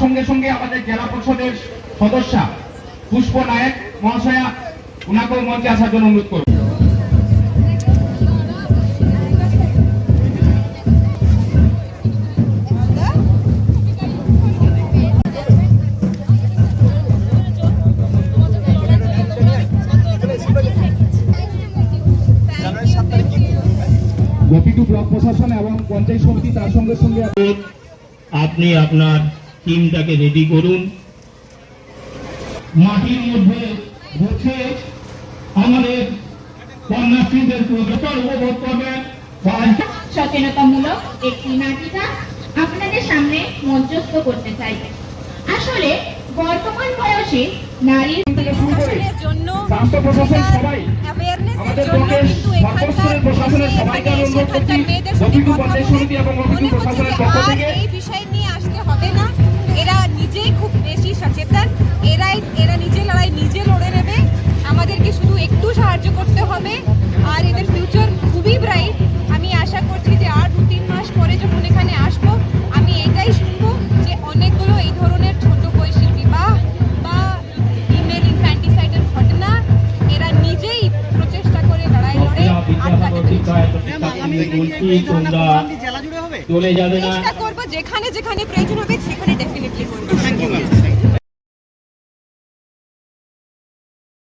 সঙ্গে সঙ্গে আমাদের জেলা পরিষদের সদস্যা পুষ্প নায়ক মহাশয়া ওনাকেও মঞ্চে আসার জন্য অনুরোধ করব। গোপীটু ব্লক প্রশাসন এবং পঞ্চায়েত সমিতি তার সঙ্গে সঙ্গে আপনি আপনার টিমটাকে রেডি করুন। মাটির মধ্যে বসে আমাদের কন্যাশ্রীদের প্রবেশন উপভোগ করবেন। সচেতনতামূলক একটি নাটিকা আপনাদের সামনে মঞ্চস্থ করতে চাই। আসলে বর্তমান বয়সে নারীর জন্য সবাই আমাদের জন্য সর্বস্তরের প্রশাসনের সবাইকে অনুরোধ করছি পঞ্চায়েত সমিতি এবং প্রশাসনের পক্ষ থেকে সাহায্য করতে হবে আর এদের ফিউচার খুবই ব্রাইট আমি আশা করছি যে আর দু তিন মাস পরে যখন এখানে আসব আমি এটাই শুনব যে অনেকগুলো এই ধরনের ছোট বয়সী বিবাহ বা ইমেল ইনফ্যান্টিসাইডের ঘটনা এরা নিজেই প্রচেষ্টা করে লড়াই লড়ে আটকাতে যাবে চেষ্টা করব যেখানে যেখানে প্রয়োজন হবে সেখানে ডেফিনেটলি করব। Thank you